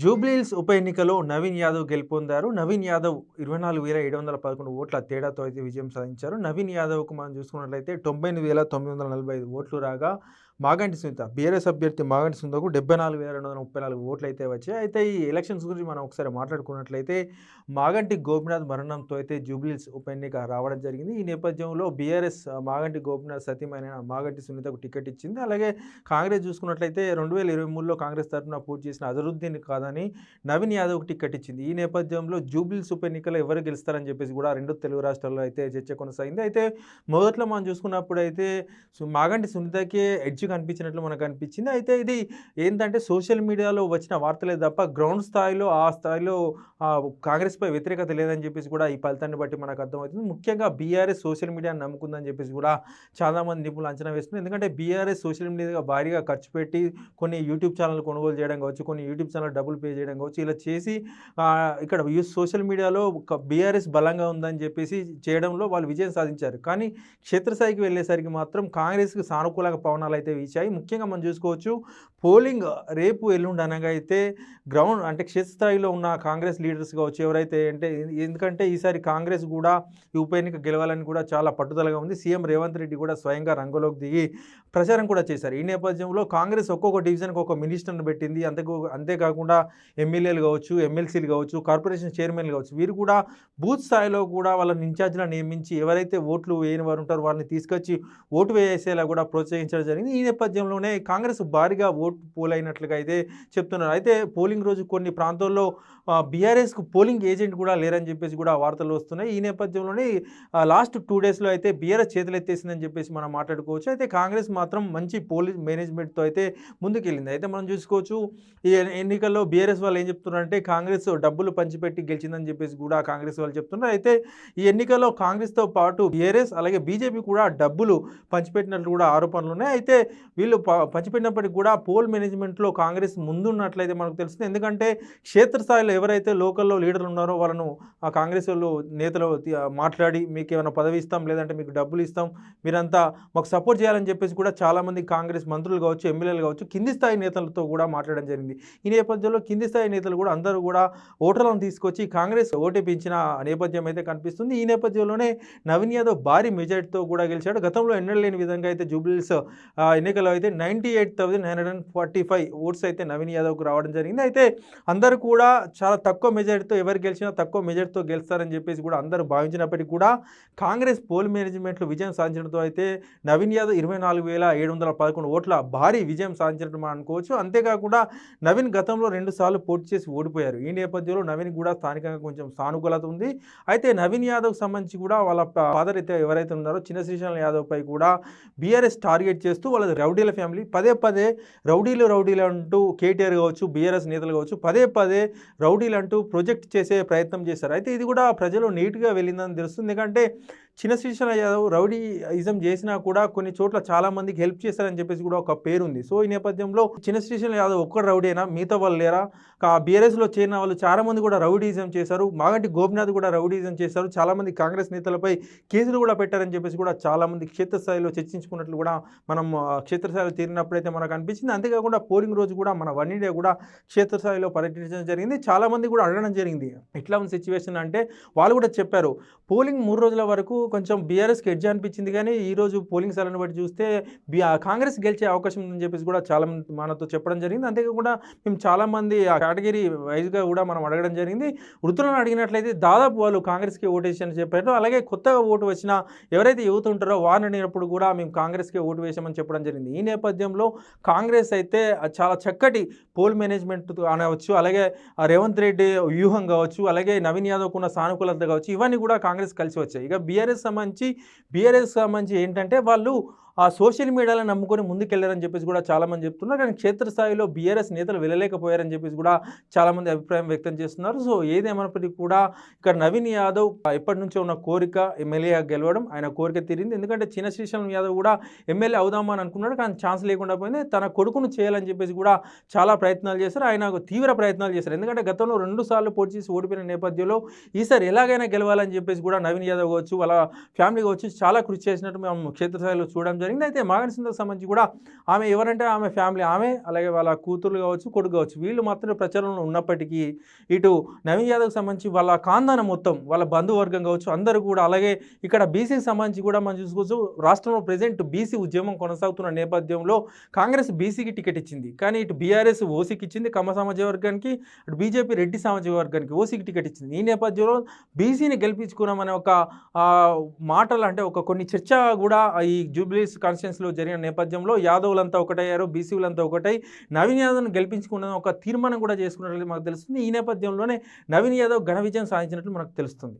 జూబ్లీహిల్స్ ఉప ఎన్నికలో నవీన్ యాదవ్ గెలుపొందారు. నవీన్ యాదవ్ ఇరవై నాలుగు వేల ఏడు వందల పదకొండు ఓట్ల తేడాతో అయితే విజయం సాధించారు. నవీన్ యాదవ్కు మనం చూసుకున్నట్లయితే తొంభై ఎనిమిది వేల తొమ్మిది వందల నలభై ఐదు ఓట్లు రాగా మాగంటి సునీత బీఆర్ఎస్ అభ్యర్థి మాగంటి సునీతకు డెబ్బై నాలుగు వేల రెండు వందల ముప్పై నాలుగు ఓట్లు అయితే వచ్చాయి. అయితే ఈ ఎలక్షన్స్ గురించి మనం ఒకసారి మాట్లాడుకున్నట్లయితే మాగంటి గోపినాథ్ మరణంతో అయితే జూబ్లీస్ ఉప ఎన్నిక రావడం జరిగింది. ఈ నేపథ్యంలో బీఆర్ఎస్ మాగంటి గోపినాథ్ సతీమైన మాగంటి సునీతకు టికెట్ ఇచ్చింది. అలాగే కాంగ్రెస్ చూసుకున్నట్లయితే రెండు వేల ఇరవై మూడులో కాంగ్రెస్ తరఫున పోటీ చేసిన అజరుద్దీన్ కాదని నవీన్ యాదవ్కు టికెట్ ఇచ్చింది. ఈ నేపథ్యంలో జూబ్లీస్ ఉప ఎన్నికలో ఎవరు గెలుస్తారని చెప్పేసి కూడా రెండు తెలుగు రాష్ట్రాల్లో అయితే చర్చ కొనసాగింది. అయితే మొదట్లో మనం చూసుకున్నప్పుడు అయితే మాగంటి సునీతకే ఎడ్జ్ కనిపించినట్లు మనకు అనిపించింది అయితే ఇది ఏంటంటే సోషల్ మీడియాలో వచ్చిన వార్తలే తప్ప గ్రౌండ్ స్థాయిలో ఆ స్థాయిలో కాంగ్రెస్పై వ్యతిరేకత లేదని చెప్పేసి కూడా ఈ ఫలితాన్ని బట్టి మనకు అర్థమవుతుంది. ముఖ్యంగా బీఆర్ఎస్ సోషల్ మీడియాని నమ్ముకుందని చెప్పేసి కూడా చాలామంది నిపుణులు అంచనా వేస్తున్నారు. ఎందుకంటే బీఆర్ఎస్ సోషల్ మీడియాగా భారీగా ఖర్చు పెట్టి కొన్ని యూట్యూబ్ ఛానల్ కొనుగోలు చేయడం కావచ్చు కొన్ని యూట్యూబ్ ఛానల్ డబ్బులు పే చేయడం కావచ్చు ఇలా చేసి ఇక్కడ సోషల్ మీడియాలో బీఆర్ఎస్ బలంగా ఉందని చెప్పేసి చేయడంలో వాళ్ళు విజయం సాధించారు. కానీ క్షేత్రస్థాయికి వెళ్ళేసరికి మాత్రం కాంగ్రెస్కి సానుకూలంగా పవనాలు అయితే వీచాయి ముఖ్యంగా మనం చూసుకోవచ్చు. పోలింగ్ రేపు ఎల్లుండి అనగా అయితే గ్రౌండ్ అంటే క్షేత్రస్థాయిలో ఉన్న కాంగ్రెస్ లీడర్స్ కావచ్చు ఎవరైతే అంటే ఎందుకంటే ఈసారి కాంగ్రెస్ కూడా ఈ ఉప ఎన్నిక గెలవాలని కూడా చాలా పట్టుదలగా ఉంది. సీఎం రేవంత్ రెడ్డి కూడా స్వయంగా రంగంలోకి దిగి ప్రచారం కూడా చేశారు. ఈ నేపథ్యంలో కాంగ్రెస్ ఒక్కొక్క డివిజన్కి ఒక మినిస్టర్ని పెట్టింది. అంతకు అంతేకాకుండా ఎమ్మెల్యేలు కావచ్చు ఎమ్మెల్సీలు కావచ్చు కార్పొరేషన్ చైర్మన్లు కావచ్చు వీరు కూడా బూత్ స్థాయిలో కూడా వాళ్ళని ఇన్ఛార్జ్లను నియమించి ఎవరైతే ఓట్లు వేయని వారు ఉంటారో వారిని తీసుకొచ్చి ఓటు వేసేలా కూడా ప్రోత్సహించడం జరిగింది. ఈ నేపథ్యంలోనే కాంగ్రెస్ భారీగా ఓటు పోల్ అయినట్లుగా అయితే చెప్తున్నారు. అయితే పోలింగ్ రోజు కొన్ని ప్రాంతాల్లో బీఆర్ఎస్కు పోలింగ్ ఏజెంట్ కూడా లేరని చెప్పేసి కూడా వార్తలు వస్తున్నాయి. ఈ నేపథ్యంలోనే లాస్ట్ టూ డేస్లో అయితే బీఆర్ఎస్ చేతులు ఎత్తేసిందని చెప్పేసి మనం మాట్లాడుకోవచ్చు. అయితే కాంగ్రెస్ మాత్రం మంచి పోలింగ్ మేనేజ్మెంట్తో అయితే ముందుకెళ్ళింది. అయితే మనం చూసుకోవచ్చు ఈ ఎన్నికల్లో బీఆర్ఎస్ వాళ్ళు ఏం చెప్తున్నారంటే కాంగ్రెస్ డబ్బులు పంచిపెట్టి గెలిచిందని చెప్పేసి కూడా కాంగ్రెస్ వాళ్ళు చెప్తున్నారు. అయితే ఈ ఎన్నికల్లో కాంగ్రెస్తో పాటు బీఆర్ఎస్ అలాగే బీజేపీ కూడా డబ్బులు పంచిపెట్టినట్లు కూడా ఆరోపణలు ఉన్నాయి. అయితే వీళ్ళు పంచిపెట్టినప్పటికీ కూడా పోల్ మేనేజ్మెంట్లో కాంగ్రెస్ ముందున్నట్లయితే మనకు తెలుస్తుంది. ఎందుకంటే క్షేత్రస్థాయిలో ఎవరైతే లోకల్లో లీడర్లు ఉన్నారో వాళ్ళను ఆ కాంగ్రెస్ వాళ్ళు నేతలు మాట్లాడి మీకు ఏమైనా పదవి ఇస్తాం లేదంటే మీకు డబ్బులు ఇస్తాం మీరంతా మాకు సపోర్ట్ చేయాలని చెప్పేసి కూడా చాలామంది కాంగ్రెస్ మంత్రులు కావచ్చు ఎమ్మెల్యేలు కావచ్చు కింది స్థాయి నేతలతో కూడా మాట్లాడడం జరిగింది. ఈ నేపథ్యంలో కింది స్థాయి నేతలు కూడా అందరూ కూడా ఓటర్లను తీసుకొచ్చి కాంగ్రెస్ ఓటేపించిన నేపథ్యం అయితే కనిపిస్తుంది. ఈ నేపథ్యంలోనే నవీన్ యాదవ్ భారీ మెజార్టీతో కూడా గెలిచాడు. గతంలో ఎన్నడలేని విధంగా అయితే జూబ్లీస్ ఎన్నికల్లో అయితే ninety eight thousand nine hundred forty five votes అయితే నవీన్ యాదవ్కు రావడం జరిగింది. అయితే అందరూ కూడా చాలా తక్కువ మెజారిటీతో ఎవరు గెలిచినా తక్కువ మెజారిటీతో గెలుస్తారని చెప్పేసి కూడా అందరూ భావించినప్పటికీ కూడా కాంగ్రెస్ పోల్ మేనేజ్మెంట్లో విజయం సాధించడంతో అయితే నవీన్ యాదవ్ ఇరవై నాలుగు వేల ఏడు వందల పదకొండు ఓట్ల భారీ విజయం సాధించడం అనుకోవచ్చు. అంతేకాకుండా నవీన్ గతంలో రెండుసార్లు పోటీ చేసి ఓడిపోయారు. ఈ నేపథ్యంలో నవీన్ కూడా స్థానికంగా కొంచెం సానుకూలత ఉంది. అయితే నవీన్ యాదవ్ సంబంధించి కూడా వాళ్ళ ఫాదర్ అయితే ఎవరైతే ఉన్నారో చిన్న శ్రీశైలం యాదవ్ పై కూడా బీఆర్ఎస్ టార్గెట్ చేస్తూ వాళ్ళ రౌడీల ఫ్యామిలీ పదే పదే రౌడీలు రౌడీలు అంటూ కేటీఆర్ కావచ్చు బీఆర్ఎస్ నేతలు కావచ్చు పదే పదే రౌడీలు అంటూ ప్రొజెక్ట్ చేసే ప్రయత్నం చేశారు. అయితే ఇది కూడా ప్రజలు నీట్గా వెళ్ళిందని తెలుస్తుంది. ఎందుకంటే చిన్న శ్రీశైలం యాదవ్ ఇజం చేసినా కూడా కొన్ని చోట్ల చాలా మందికి హెల్ప్ చేశారని చెప్పేసి కూడా ఒక పేరు ఉంది సో ఈ నేపథ్యంలో చిన్న శ్రీశైలం యాదవ్ ఒక్కడు రౌడీనా? మిగతా వాళ్ళు లేరా? బీఆర్ఎస్లో చేరిన వాళ్ళు చాలా మంది కూడా రౌడీజం చేశారు. మాగంటి గోపినాథ్ కూడా రౌడీజం చేశారు. చాలా మంది కాంగ్రెస్ నేతలపై కేసులు కూడా పెట్టారని చెప్పేసి కూడా చాలా మంది క్షేత్రస్థాయిలో చర్చించుకున్నట్లు కూడా మనం క్షేత్రస్థాయిలో తీరినప్పుడైతే మనకు అనిపించింది. అంతేకాకుండా పోలింగ్ రోజు కూడా మన వన్ ఇండియా కూడా క్షేత్రస్థాయిలో పర్యటించడం జరిగింది. చాలా మంది కూడా అడగడం జరిగింది. ఎట్లా ఉంది సిచ్యువేషన్ అంటే వాళ్ళు కూడా చెప్పారు. పోలింగ్ మూడు రోజుల వరకు కొంచెం బీఆర్ఎస్కి ఎడ్జ్ అనిపించింది కానీ ఈరోజు పోలింగ్ సరళిని బట్టి చూస్తే కాంగ్రెస్ గెలిచే అవకాశం ఉందని చెప్పేసి కూడా చాలా మనతో చెప్పడం జరిగింది. అంతేకాకుండా మేము చాలామంది ఆ కేటగిరీ వైజ్గా కూడా మనం అడగడం జరిగింది. వృత్తులను అడిగినట్లయితే దాదాపు వాళ్ళు కాంగ్రెస్కి ఓటేసి అని చెప్పారు. అలాగే కొత్తగా ఓటు వచ్చిన ఎవరైతే యువత ఉంటారో వారిని అడిగినప్పుడు కూడా మేము కాంగ్రెస్కి ఓటు వేసామని చెప్పడం జరిగింది. ఈ నేపథ్యంలో కాంగ్రెస్ అయితే చాలా చక్కటి పోల్ మేనేజ్మెంట్ అనవచ్చు అలాగే రేవంత్ రెడ్డి వ్యూహం కావచ్చు అలాగే నవీన్ యాదవ్ ఉన్న సానుకూలత కావచ్చు ఇవన్నీ కూడా కాంగ్రెస్ కలిసి వచ్చాయి. ఇక బీఆర్ఎస్ సంబంధించి బీఆర్ఎస్ సంబంధించి ఏంటంటే వాళ్ళు ఆ సోషల్ మీడియాలో నమ్ముకొని ముందుకెళ్ళారని చెప్పేసి కూడా చాలామంది చెప్తున్నారు. కానీ క్షేత్రస్థాయిలో బీఆర్ఎస్ నేతలు వెళ్ళలేకపోయారని చెప్పేసి కూడా చాలామంది అభిప్రాయం వ్యక్తం చేస్తున్నారు. సో ఏదేమైనప్పటికీ కూడా ఇక్కడ నవీన్ యాదవ్ ఎప్పటి నుంచో ఉన్న కోరిక ఎమ్మెల్యేగా గెలవడం ఆయన కోరిక తీరింది. ఎందుకంటే చిన్న శ్రీశైలం యాదవ్ కూడా ఎమ్మెల్యే అవుదామని అనుకున్నాడు. కానీ ఛాన్స్ లేకుండా పోయింది. తన కొడుకును చేయాలని చెప్పేసి కూడా చాలా ప్రయత్నాలు చేశారు. ఆయన తీవ్ర ప్రయత్నాలు చేశారు. ఎందుకంటే గతంలో రెండు సార్లు పోటీ చేసి ఓడిపోయిన నేపథ్యంలో ఈసారి ఎలాగైనా గెలవాలని చెప్పేసి కూడా నవీన్ యాదవ్ కావచ్చు వాళ్ళ ఫ్యామిలీ కావచ్చు చాలా కృషి చేసినట్టు మేము క్షేత్రస్థాయిలో చూడడం జరిగింది. జరిగింది. అయితే మాగంటి సుందర్ సంబంధించి కూడా ఆమె ఎవరంటే ఆమె ఫ్యామిలీ ఆమె అలాగే వాళ్ళ కూతురు కావచ్చు కొడుకు కావచ్చు వీళ్ళు మాత్రమే ప్రచారంలో ఉన్నప్పటికీ ఇటు నవీన్ యాదవ్కి సంబంధించి వాళ్ళ కాందాన మొత్తం వాళ్ళ బంధువర్గం కావచ్చు అందరూ కూడా అలాగే ఇక్కడ బీసీకి సంబంధించి కూడా మనం చూసుకోవచ్చు రాష్ట్రంలో ప్రజెంట్ బీసీ ఉద్యమం కొనసాగుతున్న నేపథ్యంలో కాంగ్రెస్ బీసీకి టికెట్ ఇచ్చింది. కానీ ఇటు బీఆర్ఎస్ ఓసీకి ఇచ్చింది కమ్మ సమాజ వర్గానికి ఇటు బీజేపీ రెడ్డి సమాజ వర్గానికి ఓసీకి టికెట్ ఇచ్చింది. ఈ నేపథ్యంలో బీసీని గెలిపించుకున్నామనే ఒక మాటలు అంటే ఒక కొన్ని చర్చ కూడా ఈ జూబ్లీస్ కాన్స్టిట్యున్సీలో జరిగిన నేపథ్యంలో యాదవులంతా ఒకటయ్యారు బీసీలంతా ఒకటై నవీన్ యాదవ్ను గెలిపించుకున్న ఒక తీర్మానం కూడా చేసుకున్నట్లు మనకు తెలుస్తుంది. ఈ నేపథ్యంలోనే నవీన్ యాదవ్ ఘన విజయం సాధించినట్లు మనకు తెలుస్తుంది.